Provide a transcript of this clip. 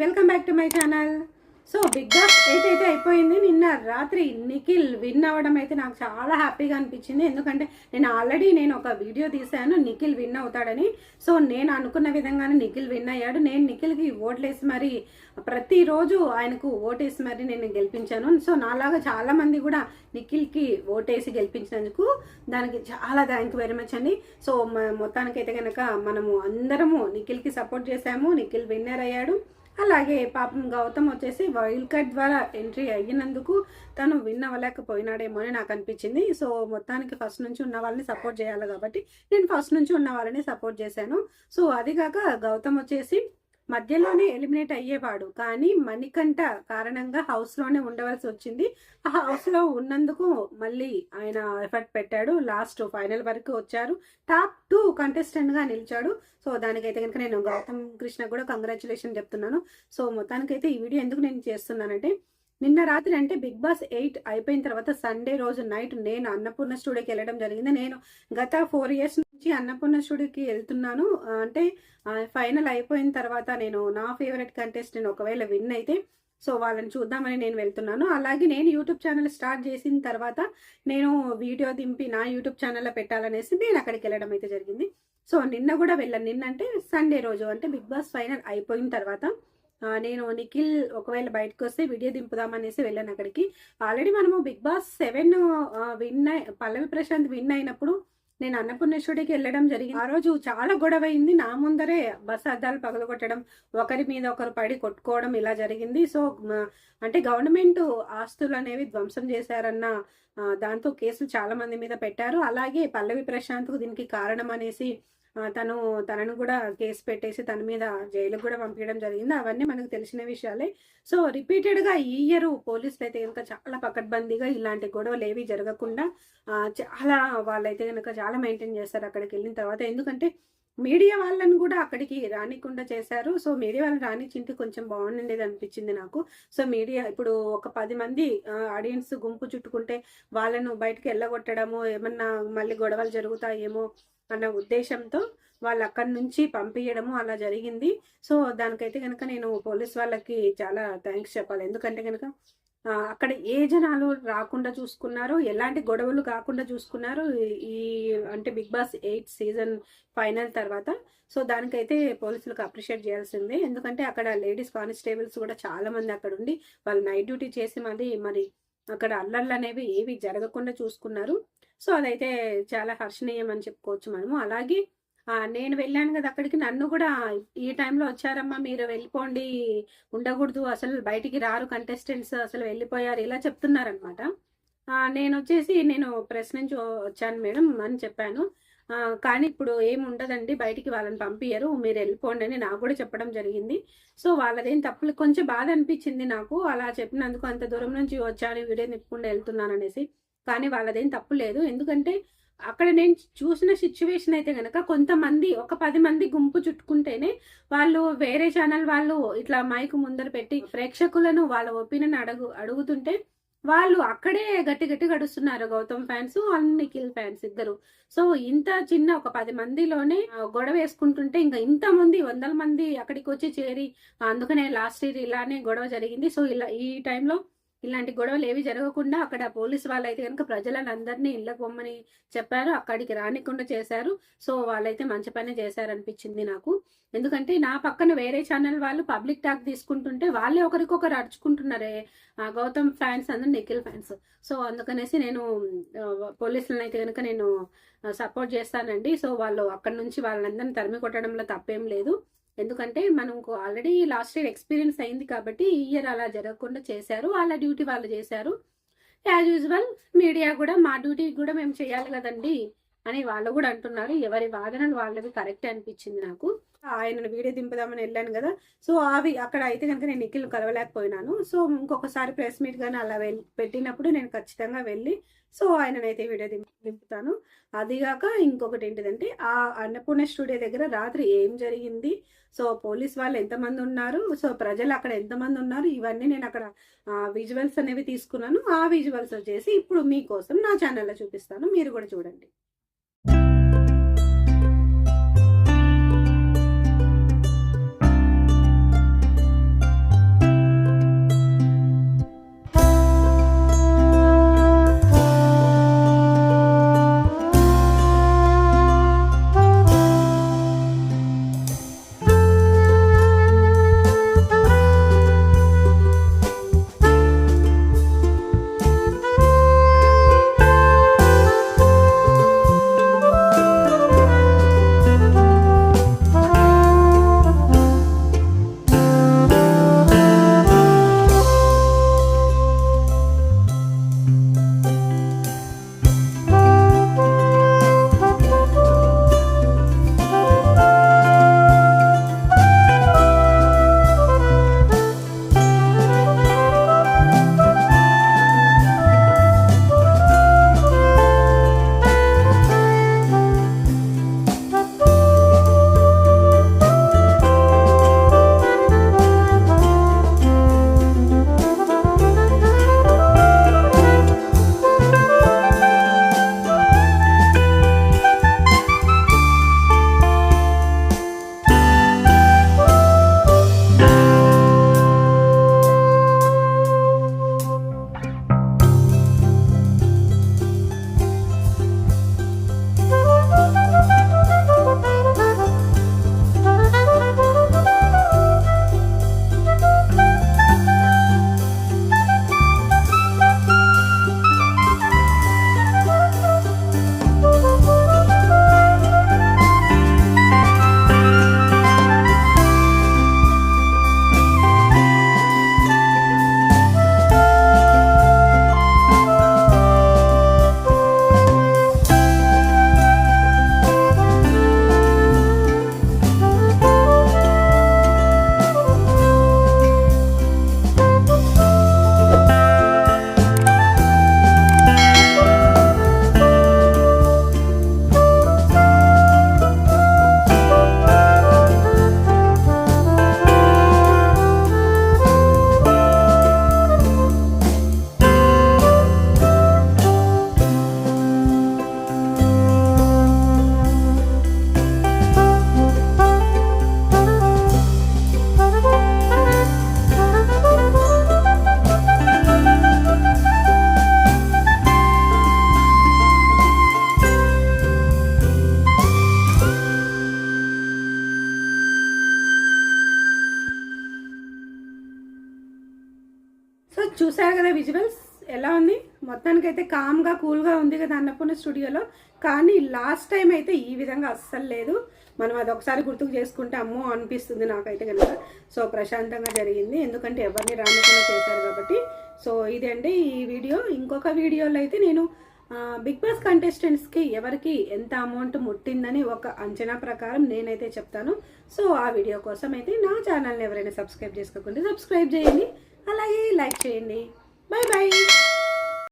Welcome back to my channel so Bigg Boss eight అయితే అయిపోయింది నిన్న రాత్రి నిఖిల్ విన్ అవ్వడం అయితే నాకు చాలా హ్యాపీగా అనిపించింది. ఎందుకంటే నేను ఆల్రెడీ నేను ఒక వీడియో తీశాను నిఖిల్ విన్ అవుతాడని. సో నేను అనుకున్న విధంగానే నిఖిల్ విన్ అయ్యాడు. నేను నిఖిల్కి ఓట్లేసి మరి ప్రతిరోజు ఆయనకు ఓటేసి మరి నేను గెలిపించాను. సో నాలాగా చాలామంది కూడా నిఖిల్కి ఓటేసి గెలిపించినందుకు దానికి చాలా థ్యాంక్ వెరీ మచ్ అండి. సో మొత్తానికైతే కనుక మనము అందరము నిఖిల్కి సపోర్ట్ చేశాము. నిఖిల్ విన్నర్ అయ్యాడు. అలాగే పాపం గౌతమ్ వచ్చేసి వైల్డ్ కార్డ్ ద్వారా ఎంట్రీ అయినందుకు తను విన్ అవ్వలేకపోయినాడేమో అని నాకు అనిపించింది. సో మొత్తానికి ఫస్ట్ నుంచి ఉన్న వాళ్ళని సపోర్ట్ చేయాలి కాబట్టి నేను ఫస్ట్ నుంచి ఉన్న వాళ్ళని సపోర్ట్ చేశాను. సో అది కాక గౌతమ్ వచ్చేసి మధ్యలోనే ఎలిమినేట్ అయ్యేవాడు. కానీ మణికంఠ కారణంగా హౌస్లోనే ఉండవలసి వచ్చింది. ఆ హౌస్లో ఉన్నందుకు మళ్ళీ ఆయన ఎఫర్ట్ పెట్టాడు. లాస్ట్ ఫైనల్ వరకు వచ్చారు. టాప్ టూ కంటెస్టెంట్గా నిలిచాడు. సో దానికైతే కనుక నేను గౌతమ్ కృష్ణ కూడా కంగ్రాచులేషన్ చెప్తున్నాను. సో మొత్తానికైతే ఈ వీడియో ఎందుకు నేను చేస్తున్నానంటే నిన్న రాత్రి అంటే బిగ్ బాస్ ఎయిట్ అయిపోయిన తర్వాత సండే రోజు నైట్ నేను అన్నపూర్ణ స్టూడియోకి వెళ్ళడం జరిగింది. నేను గత ఫోర్ ఇయర్స్ నుంచి అన్నపూర్ణ వెళ్తున్నాను. అంటే ఫైనల్ అయిపోయిన తర్వాత నేను నా ఫేవరెట్ కంటెస్ట్ నేను ఒకవేళ విన్ అయితే సో వాళ్ళని చూద్దామని నేను వెళ్తున్నాను. అలాగే నేను యూట్యూబ్ ఛానల్ స్టార్ట్ చేసిన తర్వాత నేను వీడియో దింపి నా యూట్యూబ్ ఛానల్లో పెట్టాలనేసి నేను అక్కడికి వెళ్ళడం అయితే జరిగింది. సో నిన్న కూడా వెళ్ళాను. నిన్న అంటే సండే రోజు అంటే బిగ్ బాస్ ఫైనల్ అయిపోయిన తర్వాత నేను నిఖిల్ ఒకవేళ బయటకు వస్తే వీడియో దింపుదామనేసి వెళ్ళాను అక్కడికి. ఆల్రెడీ మనము Bigg Boss seven win Pallavi Prashanth win అయినప్పుడు నేను అన్నపూర్ణేశ్వరికి వెళ్ళడం జరిగింది. ఆ రోజు చాలా గొడవ అయింది నా ముందరే బస్ అద్దాలు పగలగొట్టడం ఒకరి మీద ఒకరు పడి కొట్టుకోవడం ఇలా జరిగింది. సో అంటే గవర్నమెంట్ ఆస్తులు అనేవి ధ్వంసం చేశారన్న దాంతో కేసులు చాలా మంది మీద పెట్టారు. అలాగే పల్లవి ప్రశాంత్కు దీనికి కారణం అనేసి తను తనను కూడా కేసు పెట్టేసి తన మీద జైలుకు కూడా పంపించడం జరిగింది. అవన్నీ మనకు తెలిసిన విషయాలే. సో రిపీటెడ్గా ఈ ఇయర్ పోలీసులు అయితే కనుక చాలా పకడ్బందీగా ఇలాంటి గొడవలు ఏవి జరగకుండా చాలా వాళ్ళైతే కనుక చాలా మెయింటైన్ చేస్తారు అక్కడికి వెళ్ళిన తర్వాత. ఎందుకంటే మీడియా వాళ్ళని కూడా అక్కడికి రానికుండా చేశారు. సో మీడియా వాళ్ళని రానిచ్చింటే కొంచెం బాగుండేది అనిపించింది నాకు. సో మీడియా ఇప్పుడు ఒక పది మంది ఆడియన్స్ గుంపు చుట్టుకుంటే వాళ్ళను బయటకు వెళ్ళగొట్టడము ఏమన్నా మళ్ళీ గొడవలు జరుగుతాయేమో అన్న ఉద్దేశంతో వాళ్ళు అక్కడి నుంచి పంపించడము అలా జరిగింది. సో దానికైతే కనుక నేను పోలీస్ వాళ్ళకి చాలా థ్యాంక్స్ చెప్పాలి. ఎందుకంటే కనుక అక్కడ ఏ జనాలు రాకుండా చూసుకున్నారు ఎలాంటి గొడవలు కాకుండా చూసుకున్నారు ఈ- అంటే Bigg Boss eight season final తర్వాత. సో దానికైతే పోలీసులకు అప్రిషియేట్ చేయాల్సిందే. ఎందుకంటే అక్కడ లేడీస్ కానిస్టేబుల్స్ కూడా చాలా మంది అక్కడ ఉండి వాళ్ళు నైట్ డ్యూటీ చేసి మరి మరి అక్కడ అల్లర్లు అనేవి ఏవి జరగకుండా చూసుకున్నారు. సో అదైతే చాలా హర్షణీయం అని చెప్పుకోవచ్చు మనము. అలాగే నేను వెళ్ళాను కదా అక్కడికి. నన్ను కూడా ఈ టైంలో వచ్చారమ్మా మీరు వెళ్ళిపోండి ఉండకూడదు అసలు బయటికి రారు కంటెస్టెంట్స్ అసలు వెళ్ళిపోయారు ఇలా చెప్తున్నారనమాట నేను వచ్చేసి నేను ప్రెస్ నుంచి వచ్చాను మేడం అని చెప్పాను. కానీ ఇప్పుడు ఏమి ఉండదండి బయటికి వాళ్ళని పంపించరు మీరు వెళ్ళిపోండి అని నాకు కూడా చెప్పడం జరిగింది. సో వాళ్ళదేం తప్పులు కొంచెం బాధ అనిపించింది నాకు అలా చెప్పినందుకు అంత దూరం నుంచి వచ్చాను వీడియో నిప్పుకుండా వెళ్తున్నాను అనేసి. కానీ వాళ్ళదేం తప్పు లేదు ఎందుకంటే అక్కడ నేను చూసిన సిచ్యువేషన్ అయితే కనుక కొంతమంది ఒక పది మంది గుంపు చుట్టుకుంటేనే వాళ్ళు వేరే ఛానల్ వాళ్ళు ఇట్లా మైక్ ముందర పెట్టి ప్రేక్షకులను వాళ్ళ ఒపీనియన్ అడుగు అడుగుతుంటే వాళ్ళు అక్కడే గట్టి గట్టి గడుస్తున్నారు గౌతమ్ ఫ్యాన్స్ నిఖిల్ ఫ్యాన్స్ ఇద్దరు. సో ఇంత చిన్న ఒక పది మందిలోనే గొడవ వేసుకుంటుంటే ఇంకా ఇంత మంది వందల మంది అక్కడికి వచ్చి చేరి అందుకనే లాస్ట్ ఇయర్ ఇలానే గొడవ జరిగింది. సో ఇలా ఈ టైంలో ఇలాంటి గొడవలు ఏవి జరగకుండా అక్కడ పోలీసు వాళ్ళు అయితే కనుక ప్రజలను అందరినీ ఇళ్ళకు పొమ్మని చెప్పారు అక్కడికి రానికుండా చేశారు. సో వాళ్ళైతే మంచి పని చేశారనిపించింది నాకు. ఎందుకంటే నా పక్కన వేరే ఛానల్ వాళ్ళు పబ్లిక్ టాక్ తీసుకుంటుంటే వాళ్ళే ఒకరికొకరు అడుచుకుంటున్నారే ఆ, గౌతమ్ ఫ్యాన్స్ అందరు నిఖిల్ ఫ్యాన్స్. సో అందుకనేసి నేను పోలీసులను అయితే కనుక నేను సపోర్ట్ చేస్తానండి. సో వాళ్ళు అక్కడ నుంచి వాళ్ళందరిని తరిమి కొట్టడంలో తప్పేం లేదు. ఎందుకంటే మనకు ఆల్రెడీ లాస్ట్ ఇయర్ ఎక్స్పీరియన్స్ అయింది కాబట్టి ఈ ఇయర్ అలా జరగకుండా చేశారు. వాళ్ళ డ్యూటీ వాళ్ళు చేశారు. యాజ్ యూజువల్ మీడియా కూడా మా డ్యూటీ కూడా మేము చేయాలి కదండి అని వాళ్ళు కూడా అంటున్నారు. ఎవరి వాదనలు వాళ్ళవి కరెక్ట్ అనిపించింది నాకు. ఆయనను వీడియో దింపుదామని వెళ్ళాను కదా. సో అవి అక్కడ అయితే కనుక నేను నిఖిల్ కలవలేకపోయినాను. సో ఇంకొకసారి ప్రెస్ మీట్ కానీ అలా వెళ్ళి పెట్టినప్పుడు నేను ఖచ్చితంగా వెళ్ళి సో ఆయననైతే వీడియో దింపు దింపుతాను. అదిగాక ఇంకొకటి ఏంటిదంటే ఆ అన్నపూర్ణ స్టూడియో దగ్గర రాత్రి ఏం జరిగింది? సో పోలీస్ వాళ్ళు ఎంతమంది ఉన్నారు? సో ప్రజలు అక్కడ ఎంతమంది ఉన్నారు? ఇవన్నీ నేను అక్కడ విజువల్స్ అనేవి తీసుకున్నాను. ఆ విజువల్స్ వచ్చేసి ఇప్పుడు మీకోసం నా ఛానల్లో చూపిస్తాను. మీరు కూడా చూడండి. ఎలా ఉంది? మొత్తానికైతే కామ్గా కూల్గా ఉంది కదా అన్నపూర్ణ స్టూడియోలో. కానీ లాస్ట్ టైం అయితే ఈ విధంగా అస్సలు లేదు. మనం అది ఒకసారి గుర్తుకు చేసుకుంటే అమ్మో అనిపిస్తుంది నాకైతే కనుక సో ప్రశాంతంగా జరిగింది. ఎందుకంటే ఎవరిని రానికుండా చేశారు కాబట్టి. సో ఇదండి ఈ వీడియో. ఇంకొక వీడియోలో అయితే నేను బిగ్ బాస్ కంటెస్టెంట్స్కి ఎవరికి ఎంత అమౌంట్ ముట్టిందని ఒక అంచనా ప్రకారం నేనైతే చెప్తాను. సో ఆ వీడియో కోసం అయితే నా ఛానల్ని ఎవరైనా సబ్స్క్రైబ్ చేసుకోకుండా సబ్స్క్రైబ్ చేయండి. అలాగే లైక్ చేయండి. 拜拜。